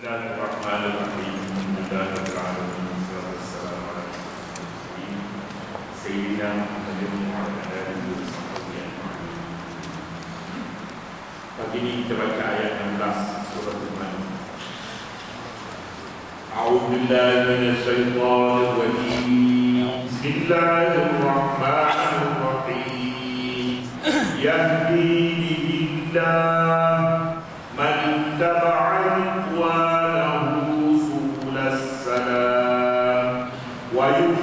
الله الرحمن الرحيم. الحمد لله رب العالمين. والصلاة والسلام على المرسلين. سيدنا محمد وعلى آله وصحبه أجمعين. Pagi ini kita baca ayat 16 surah Al-Ma'idah أعوذ بالله من الشيطان الرجيم. بسم الله الرحمن الرحيم. يهدي به الله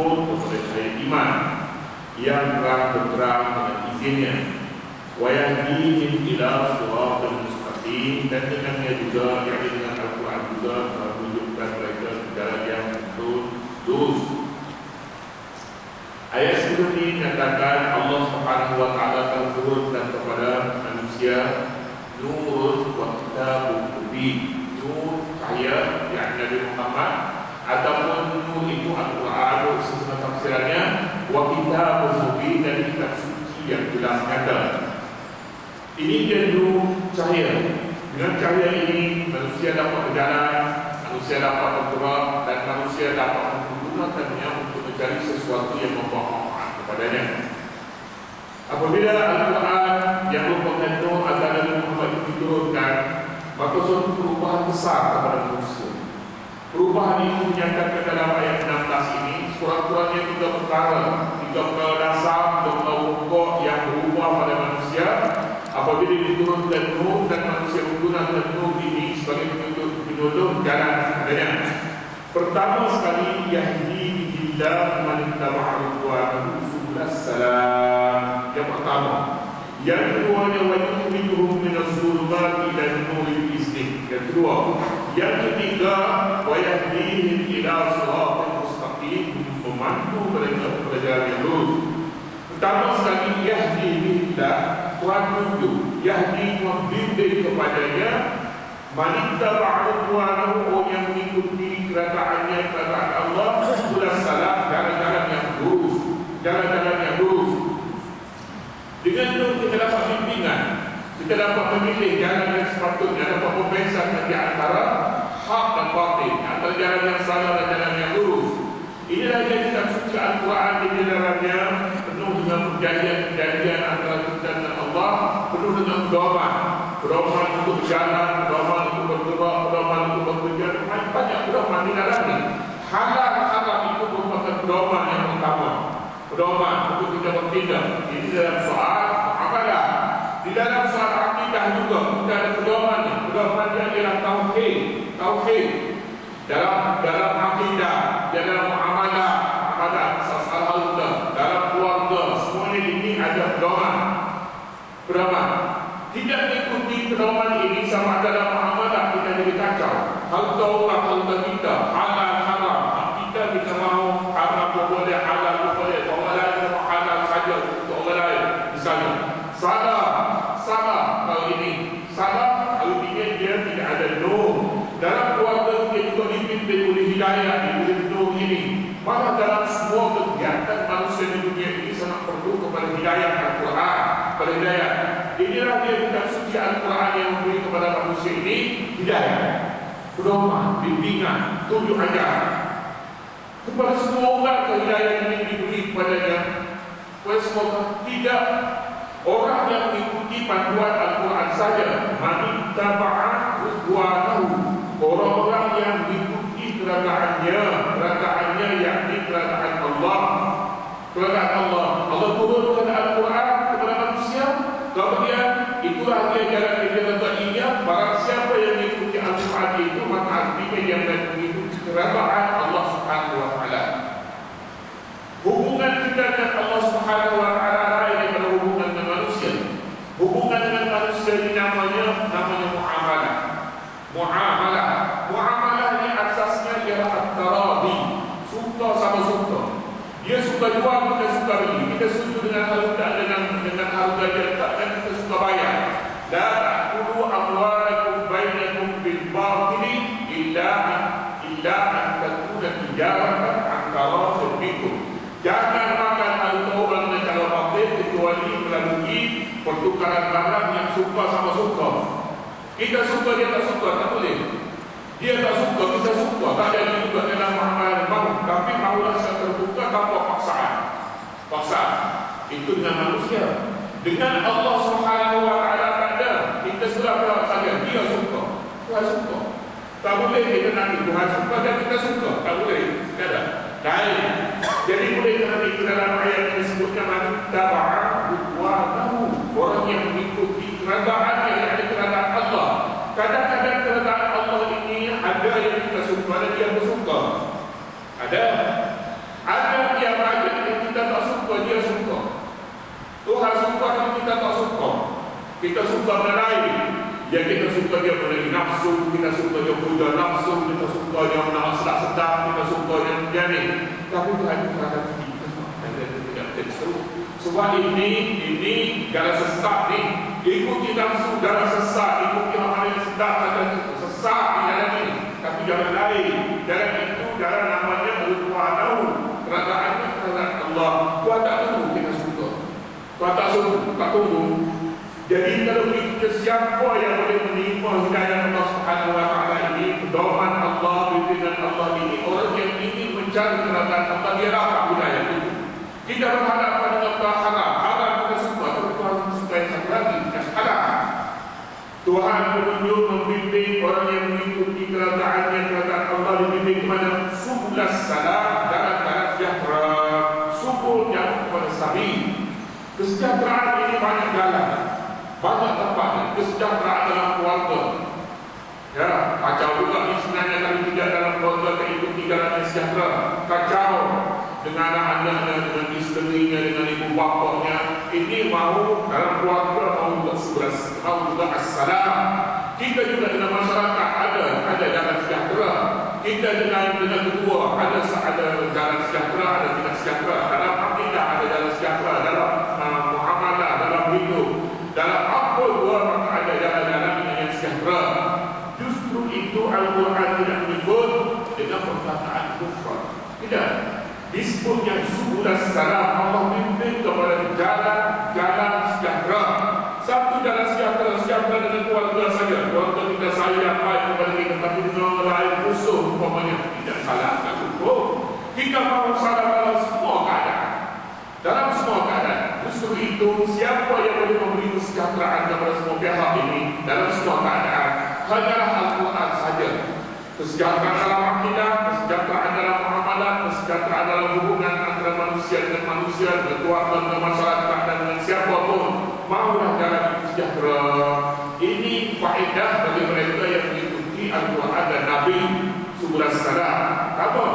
kufur kepada cahaya iman yang telah bergerak dengan izinnya wa yahdihim ila siratal mustaqim dan dengannya juga yang dengan Al-Quran juga menunjukkan mereka ke jalan yang betul lurus Ayat sebelum ini menyatakan Allah Subhanahu wa taala telah turunkan kepada manusia nur wa kitabun mubin. Nur cahaya yang Nabi Muhammad ataupun nur itu Al-Quran sesuai tafsirannya wa kitabun mubin dan kitab suci yang jelas nyata. Ini dia nur cahaya. Dengan cahaya ini manusia dapat berjalan, manusia dapat bergerak dan manusia dapat menggunakannya untuk mencari sesuatu yang membawa manfaat kepadanya. Apabila Al-Quran yang merupakan nur agar Muhammad itu diturunkan, maka suatu perubahan besar kepada manusia. Perubahan itu dinyatakan dalam ayat 16 ini, surat-suratnya tiga perkara, tiga perkara dasar, tiga perkara pokok yang berubah pada manusia. Apabila diturunkan nur dan manusia menggunakan nur ini sebagai petunjuk petunjuk jalan kepadanya. Pertama sekali Yahdi billah man taba'a ridwanahu subulas salam. Yang pertama. Yang kedua wa yukhrijuhum min az-zulumati ila an-nuri bi'izni. Yang kedua. Yang ketiga wa yahdihim ila siratal mustaqim memandu mereka yang lurus. Pertama sekali Yahdi billah Tuhan tunjuk. Yahdi membimbing kepadanya. Manita ba'udwanahu orang yang mengikuti kerataannya kerajaan Allah Sudah salah jalan-jalan yang lurus. Jalan-jalan yang lurus. Dengan itu kita dapat bimbingan Kita dapat memilih jalan yang sepatutnya Dapat membezakan di antara Hak dan batin Antara jalan yang salah dan jalan yang lurus Inilah yang kita suci Al-Quran di dalamnya Penuh dengan perjanjian-perjanjian antara kita dan Allah Penuh dengan pedoman. Pedoman untuk berjalan, pedoman untuk bergerak, pedoman untuk bekerja Banyak pedoman di dalamnya. Halal haram itu merupakan pedoman yang utama. Pedoman untuk kita bertindak. Ini dalam soal Di dalam soal akidah juga Kita ada pedomannya Pedomannya ialah tauhid Tauhid dalam dalam akidah, dalam amalan, amalan sasal halda, dalam keluarga, semuanya ini ada pedoman. Pedoman. Tidak mengikuti pedoman ini sama dalam amalan kita jadi kacau. Hal tahu halda kita, halal haram. Kita kita mau haram boleh, halal boleh, orang lain mau halal saja untuk orang lain. Misalnya, salah, salah kalau ini, salah kalau ini dia tidak ada nur. Dalam keluarga kita juga dipimpin oleh hidayah, diberi nur ini. Maka dalam semua kegiatan manusia di dunia ini sangat perlu kepada hidayah Al-Quran, kepada hidayah. Inilah dia bukan suci Al-Quran yang memberi kepada manusia ini hidayah, pedoman, bimbingan, tunjuk ajar. Kepada semua orang kehidayah ini diberi kepadanya. Kepada semua orang tidak orang yang mengikuti panduan Al-Quran saja. Mani taba'an ridwanahu Orang-orang yang mengikuti Keragaannya menciptakan Allah Subhanahu wa taala ini berhubungan dengan manusia. Hubungan dengan manusia ini namanya namanya muamalah. Muamalah. Muamalah ini asasnya ialah at-tarabi. Suka sama suka. Dia suka jual, kita suka beli. Kita setuju dengan harga dengan dengan harga yang Kita suka dia tak suka tak boleh. Dia tak suka kita suka tak ada juga dalam amalan mau tapi maulah secara terbuka tanpa paksaan. Paksaan itu dengan manusia. Dengan Allah Subhanahu wa taala ada kita sudah tahu saja dia suka. Tuhan suka. Tak boleh kita nak Tuhan suka dan kita suka. Tak boleh. Tidak ada. Lain. Jadi boleh kerana itu dalam ayat yang disebutkan taba'a ridwanahu. Orang yang mengikuti keradaannya yang ada keradaan Allah. Kadang-kadang keradaan Allah ini ada yang kita suka dan dia bersuka. Ada. Ada yang ada yang kita tak suka, dia suka. Tuhan suka tapi kita tak suka. Kita suka benda lain. Ya kita suka dia melalui nafsu, kita suka dia puja nafsu, kita suka dia nak sedap-sedap, kita suka dia dia ni. Tapi Tuhan itu terseru. Sebab ini, ini jalan sesat ni. Ikuti nafsu jalan sesat, ikuti hal yang sedap dan sesat di jalan ini. Tapi jalan lain, jalan itu jalan Tuhan Kerajaannya kerajaan Allah. Tuhan tak tunggu kita suka. Tuhan tak suruh, tak tunggu. Jadi kalau kita siapa yang boleh menerima hidayah Allah Subhanahu Wa Taala ini, pedoman Allah, bimbingan Allah ini, orang yang ingin mencari kerajaan Allah dia dapat hidayah itu. Kita berhadapan dengan Tuhan haram, haram kita suka, tapi Tuhan suka yang satu lagi, yang haram. Tuhan menunjuk membimbing orang yang mengikuti kerajaannya, kerajaan Allah dibimbing kepada subulas salam, jalan-jalan sejahtera, subul yang kepada sabi. Kesejahteraan ini banyak jalan. Banyak tempat kesejahteraan dalam keluarga. Ya kacau juga ni sebenarnya kalau tidak dalam keluarga keikuti jalan yang sejahtera. Kacau dengan anak-anaknya dengan isterinya dengan ibu bapaknya. Ini mahu dalam keluarga mahu juga sebelas mahu juga assalam. Kita juga dengan masyarakat ada ada jalan sejahtera. Kita dengan dengan kedua ada ada jalan sejahtera ada tidak sejahtera. Dalam akidah ada jalan sejahtera dalam uh, muamalah dalam hidup dalam apa dua maka ada jalan-jalan yang sejahtera justru itu Al-Quran tidak menyebut dengan perkataan kufar tidak disebutnya subulas salam Allah bimbing kepada jalan-jalan sejahtera. Satu jalan sejahtera sejahtera dengan keluarga saja keluarga kita sayang baik kepada kita tapi dengan lain musuh umpamanya. Tidak salah tak cukup. Kita mahu salah dalam semua keadaan. Dalam semua keadaan. Justru itu siapa yang boleh memberi kesejahteraan kepada semua pihak ini dalam semua keadaan? Hanyalah Al-Quran saja. Kesejahteraan dalam akidah, kesejahteraan dalam muamalah, kesejahteraan dalam hubungan antara manusia dengan manusia, dengan masyarakat dan dengan siapapun mahulah jalan itu sejahtera. Ini faedah bagi mereka yang mengikuti Al-Quran dan Nabi sebulan sekarang. Apa?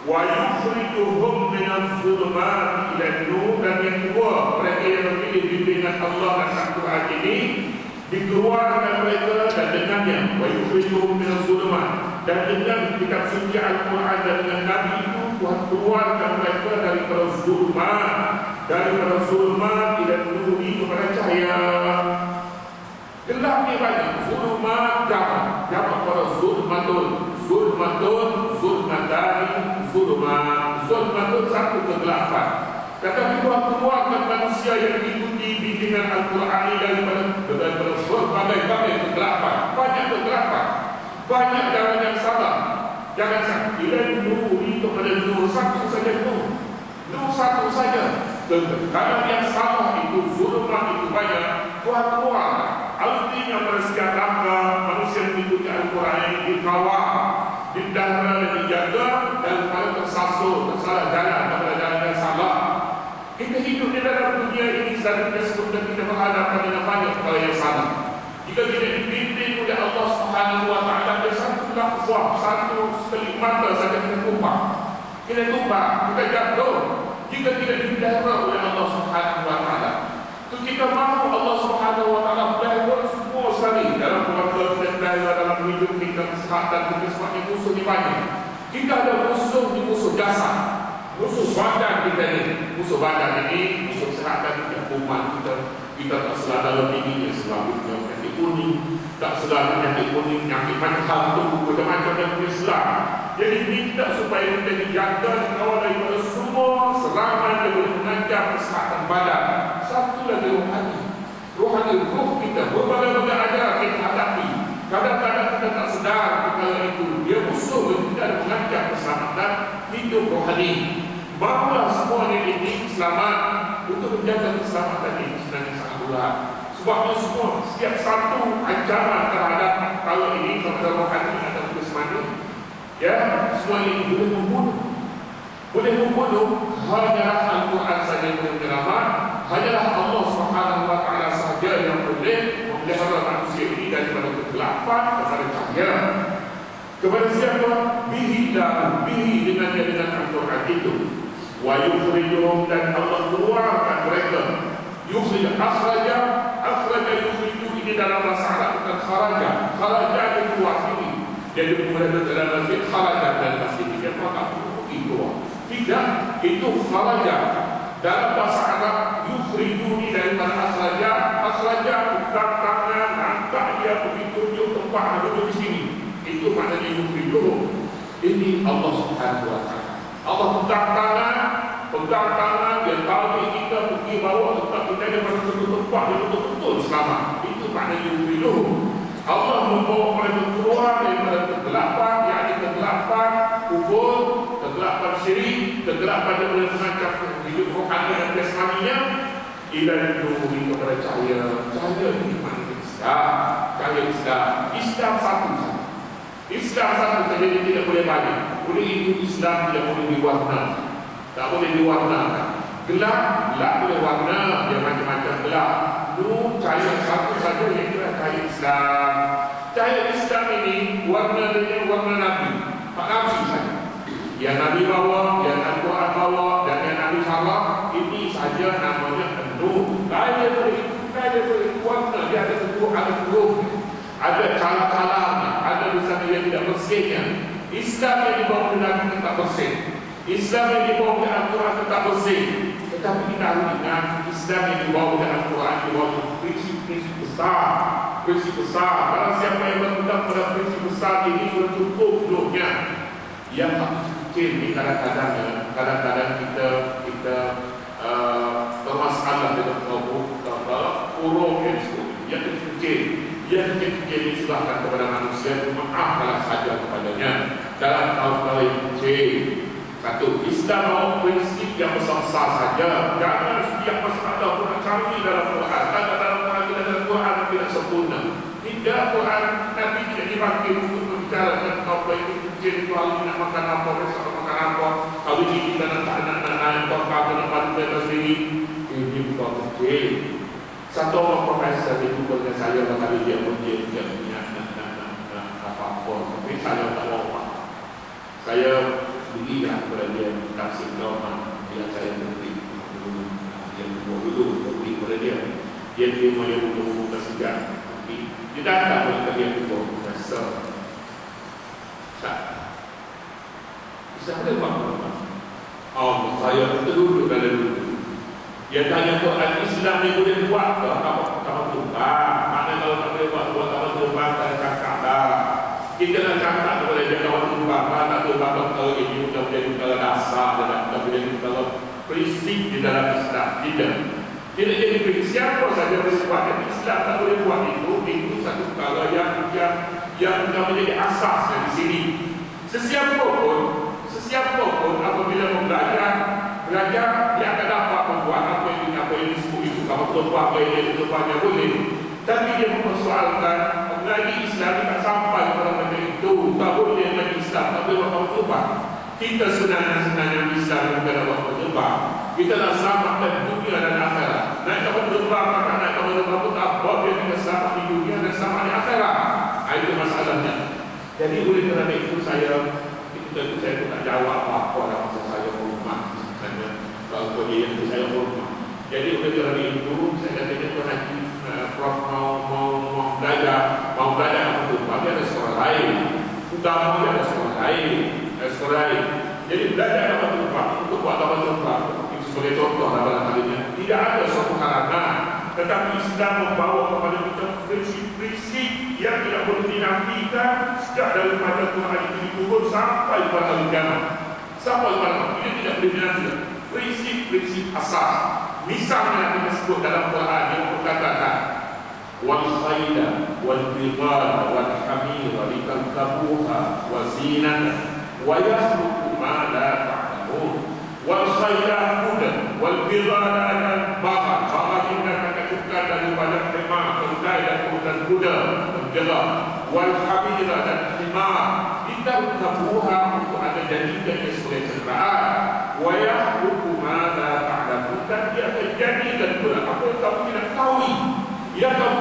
wa yukhrijuhum min adh-dhulumati ila nur dan yang kedua mereka yang memilih bimbingan Allah dan Al-Quran ini dikeluarkan mereka dan dengannya wa yukhrijuhum min adh-dhulumat dan dengan kitab suci Al-Quran dan dengan Nabi itu Tuhan keluarkan mereka daripada zulmat daripada zulmat ila nur kepada cahaya. Gelap ni banyak zulmat jamak. Jamak pada zulmatun. Zulmatun zulmatani zulmat zulmatun satu kegelapan. Tetapi Tuhan keluarkan manusia yang mengikuti bimbingan Al-Quran daripada daripada berbagai-bagai kegelapan. Banyak kegelapan. Banyak jalan yang salah jangan salah bila nuri kepada nur satu saja nur nur satu saja. Kalau yang salah itu zulmat itu banyak Tuhan keluar. Artinya setiap langkah manusia mengikuti Al-Quran ini dikawal didahara dan dijaga dan pada tersasul tersalah jalan pada jalan yang salah. Kita hidup di dalam dunia ini kita sebutkan kita berhadapan dengan banyak perkara yang salah. Jika tidak dibimbing oleh Allah Subhanahu Wa Taala ada satu lafzah satu sekelip mata saja kita tumpah kita tumpah kita jatuh. Jika tidak didahara oleh Allah Subhanahu Wa Taala. Itu kita mahu Allah Subhanahu Wa Taala pelihara semua sekali dalam keluarga kita pelihara dalam hidup kita kesehatan kita sebabnya musuh di banyak kita ada musuh di musuh jasad musuh badan kita ni. Musuh badan ini musuh kesihatan kita kuman kita. Kita tak selalu tinggi yang selalu penyakit kuning tak selalu penyakit kuning penyakit macam tu macam-macam yang punya selalu jadi minta supaya kita dijaga dikawal daripada semua serangan yang boleh mengancam kesihatan badan. Satu lagi rohani. Rohani roh kita berbagai-bagai ajaran kita hadapi kadang-kadang kita tak sedar perkara itu. Dia musuh yang tidak mengancam keselamatan hidup rohani. Barulah semuanya ini selamat untuk menjaga keselamatan ini. Sebenarnya sangat berat. Sebabnya semua setiap satu ancaman terhadap kalau ini kepada rohani atau kesmani, ya semua ini boleh membunuh. Boleh membunuh hanyalah Al-Quran saja yang boleh menyelamat, hanyalah Allah Subhanahu Wa Taala sahaja yang boleh memelihara manusia ini daripada kegelapan kepada cahaya. Kepada siapa? Bihi lahu, bihi dengan dengan Al-Quran itu wa yukhrijuhum dan Allah keluarkan mereka yukhrij akhraja akhraja yukhriju ini dalam bahasa Arab bukan kharaja kharaja itu keluar sini. Jadi kemudian dalam masjid kharaja dan masjid ini dia maka itu tidak itu kharaja dalam bahasa Arab yukhriju ini dari mana akhraja akhraja bukan tangan angkat dia pergi tunjuk tempat duduk di sini. Itu maknanya yukhrijuhum ini Allah Subhanahu wa taala. Allah pegang tangan, pegang tangan, dia tahu kita pergi bawa tempat kita ada pada satu tempat yang betul-betul selamat. Itu maknanya yubiluh. Allah membawa mereka keluar daripada kegelapan, yang ada kegelapan, kubur, kegelapan syirik, kegelapan yang boleh mengancam hidup rohani dan jasmaninya, ila yubiluh kepada cahaya. Cahaya ini maknanya Islam. Cahaya Islam. Islam satu. Islam satu saja dia tidak boleh banyak. Oleh itu Islam tidak boleh diwarna. Tak boleh diwarna. Gelap, gelap boleh warna. Dia macam-macam gelap. Nur cahaya satu saja yang kira cahaya Islam. Cahaya Islam ini warna dia warna Nabi. Pak Nabi saja. Yang Nabi bawa, yang Al-Quran bawa, dan yang Nabi salah, ini saja namanya Nur. Cahaya boleh, cahaya boleh warna. Dia ada sebuah, ada huruf ada cara-caranya, ada di sana yang tidak bersihnya. Islam yang dibawa Nabi tetap bersih. Islam yang dibawa oleh Al-Quran tetap bersih. Tetapi kita harus ingat, Islam yang dibawa oleh Al-Quran dibawa oleh prinsip-prinsip besar. Prinsip besar. Kalau siapa yang berpegang pada prinsip besar ini sudah cukup hidupnya. Yang tak kecil ni kadang-kadang, kadang-kadang kita kita uh, bermasalah dengan kelompok, urung yang disebut. Yang kecil yang kecil diserahkan kepada manusia itu maafkanlah saja kepadanya dalam tahun-tahun yang kecil satu Islam bawa prinsip yang besar-besar saja jangan setiap masalah pun cari dalam Quran ada dalam Quran tidak dalam Quran tidak sempurna tidak Quran Nabi tidak dipanggil untuk berbicara dengan itu kecil itu hari ini nak makan apa besok nak makan apa hari ini kita nak tak nak nak naik apa apa nak mati kita sendiri ini bukan kecil satu orang profesor itu dengan saya kali dia pun dia tidak punya apa-apa tapi saya tak apa saya berikan kepada dia kasih doa bila saya berhenti dia dulu dulu beri kepada dia. Dia terima dia untuk sejarah tapi dia datang kepada dia itu profesor tak. Bisa ada apa-apa Oh, saya duduk dalam duduk dia tanya Quran Islam ni boleh buat ke? Apa kamu tumpah? Mana kalau tak boleh buat, buat kamu tumpah, tak ada cakap dah. Kita nak cakap kepada dia kawan tumpah, tak tumpah doktor ini sudah menjadi dan sudah menjadi perkara prinsip di dalam Islam. Tidak. Tidak jadi prinsip. Siapa saja boleh buat yang Islam tak boleh buat itu, itu satu perkara yang yang yang sudah menjadi asasnya di sini. Sesiapa pun, sesiapa pun apabila belajar, belajar dia akan dapat membuat apa yang apa yang disebut itu kalau betul apa yang itu banyak boleh tapi dia mempersoalkan mengaji Islam tak sampai kepada macam itu tak boleh mengaji Islam tak boleh waktu berubah kita sebenarnya sebenarnya yang kita dapat berubah kita nak selamatkan dunia dan akhirat. Naik kapal terbang maka naik kapal terbang pun tak apa. Biar kita selamat di dunia dan selamat di akhirat. Itu masalahnya. Jadi oleh kerana itu saya itu saya pun tak jawab apa-apa dalam masa saya berumah kalau dia yang saya hormat. Jadi oleh kerana itu. Saya katakan Tuan Haji uh, Prof mau mau mau belajar. Mau belajar apa tu? Tapi ada sekolah lain. Utama ada sekolah lain, sekurang Jadi belajar apa itu untuk buat apa itu Itu sebagai contoh dalam hal ini Tidak ada suatu karangan Tetapi Islam membawa kepada kita prinsip-prinsip Yang tidak boleh dinafikan Sejak dari pada Tuhan itu turun sampai pada hujan Sampai pada hujan, tidak boleh dinafikan Prinsip-prinsip asal Misalnya yang disebut dalam Quran yang berkatakan wal khayla wal dhibala wal hamira li wa zinatan ويخلق ما لا تعلمون والخيل هدى والبغال بغل بغل إنك تكتب daripada khimar kedai dan kemudian kuda bergerak والحمير dan khimar litarkabuha untuk anda jadikan ia sebagai kenderaan ويخلق ما لا تعلمون dan dia akan jadikan pula apa yang kamu tidak tahu yang kamu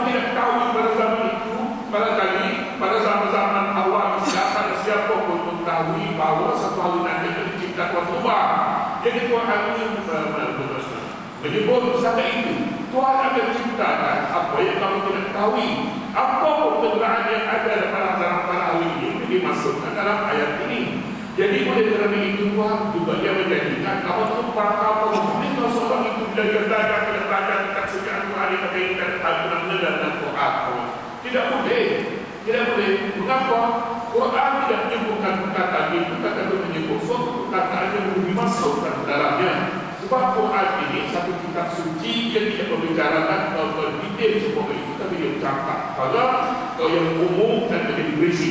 mengetahui bahawa Satu hari nanti akan diciptakan Tuhan Jadi Tuhan ini menyebut setakat itu Tuhan akan ciptakan apa yang kamu tidak ketahui. Apa pun kegeraan yang ada pada zaman pada hari ini Dimasukkan dalam ayat ini. Jadi oleh kerana itu Tuhan juga dia menjadikan Kalau itu para kapal Mungkin seorang itu bila dia belajar Bila belajar dekat sekian Tuhan Dia kata ini kan Al-Quran dan Quran. Tidak boleh Tidak boleh. Mengapa? Quran tidak menyebutkan perkataan itu Kata itu menyebut suatu perkataan yang dimasukkan dalamnya Sebab Quran ini satu kitab suci Dia tidak membicarakan Detail semua itu Tapi dia bercakap Pada yang umum dan menjadi berisi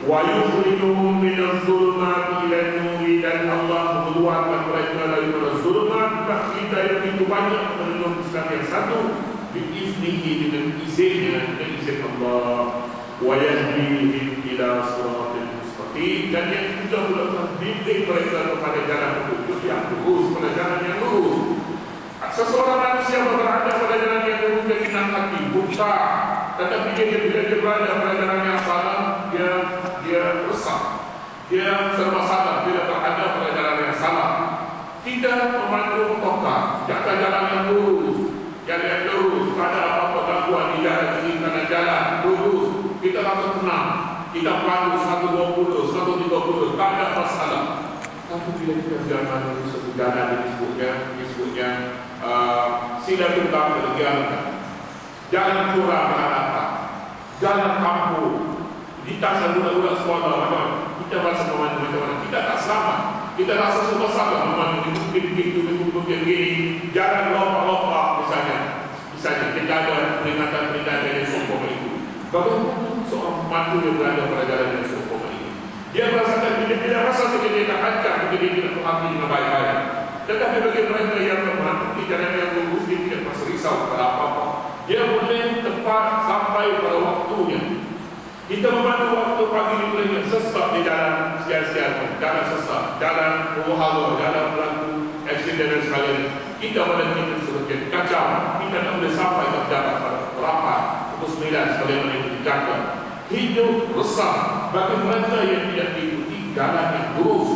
ويخرجهم من الظلمات إلى النور dan Allah mengeluarkan mereka daripada zulmat tak kita yang begitu banyak menurut Islam yang satu biiznihi dengan izinnya dengan izin Allah wa yahdihim ila siratil mustaqim dan yang juga pula membimbing mereka kepada jalan lurus. Yang lurus pada jalan yang lurus. Seseorang manusia berada pada jalan yang lurus dan senang hati buta. Tetapi dia bila dia berada pada jalan yang salah dia dia rusak dia serba salah bila berada pada jalan yang salah. Tidak memandu motor jaga jalan yang lurus jalan yang lurus ada apa-apa gangguan di jalan lurus kita rasa tenang kita pandu 120 130 tak ada masalah tapi bila kita jalan lurus satu jalan yang uh, sila tunggang kegiatan jalan curang berhadapan jalan kampung lintasan budak-budak sekolah macam kita rasa memandu macam mana kita tak selamat. Kita rasa semua salah. Memandu di bukit-bukit itu bukit-bukit gini jalan lompat-lompat misalnya. Misalnya kita ada peringatan-peringatan yang sokong itu bagaimana seorang pemandu yang berada pada jalan yang itu dia merasakan bila dia rasa seperti dia tak hancur mungkin dia tidak mengerti dengan baik-baik. Tetapi bagi mereka yang memandu di jalan yang lurus dia tidak merasa risau kepada apa-apa. Dia boleh tepat sampai pada waktunya. Kita memandu waktu pagi di bulan sesat di jalan sekian-sekian. Jalan sesat, jalan berhala, jalan berlaku Aksiden dan sebagainya. Kita pada kita sebagai kacau. Kita tak boleh sampai ke jalan rapat Pukul sembilan sebagaimana itu dijaga. Hidup resah bagi mereka yang tidak diikuti jalan yang lurus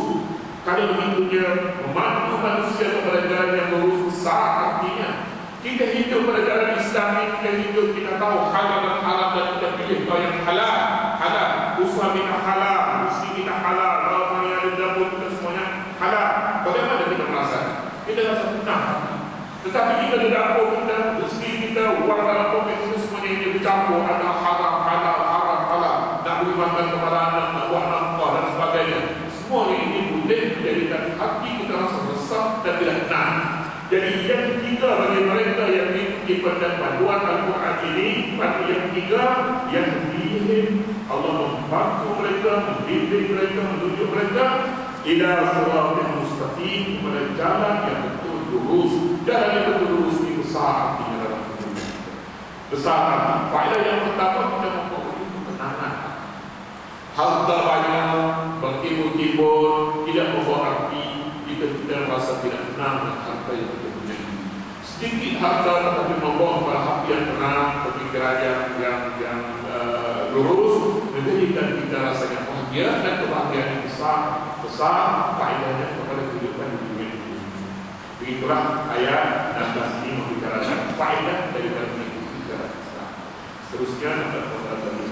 Kalau begitunya memandu manusia kepada jalan yang lurus besar artinya. Kita hidup pada jalan Islam ini kita hidup kita tahu halal dan haram dan kita pilih kau yang halal. Halal. Usaha kita halal rezeki kita halal kalau yang ada dapur kita semuanya halal. Bagaimana kita merasa? Kita rasa tenang. Tetapi kita di dapur kita rezeki kita uang dalam kita semuanya ini bercampur ada haram halal haram halal nak beri makan kepada anak nak buat nafkah dan sebagainya semua ini boleh menjadikan hati kita rasa resah dan tidak tenang jadi yang ketiga bagi mereka yang mengikuti panduan Al-Quran Bagi yang ketiga yang diilim Allah membantu mereka, membimbing mereka, menunjuk mereka Ila surat yang mustaqim kepada jalan yang betul lurus Jalan yang betul lurus ini besar artinya dalam dunia Besar arti Faedah yang pertama kita memperoleh ketenangan. Harta banyak, berkibun-kibun, tidak membawa arti kita kita rasa tidak tenang dengan harta yang kita punya. Sedikit harta tetapi membawa kepada hati yang tenang, pemikiran yang yang, yang uh, lurus, menjadikan kita rasanya bahagia dan kebahagiaan yang besar, besar faedahnya kepada kehidupan di dunia ini. Begitulah ayat 16 ini membicarakan faedah mengikuti jalan Islam. Seterusnya dapat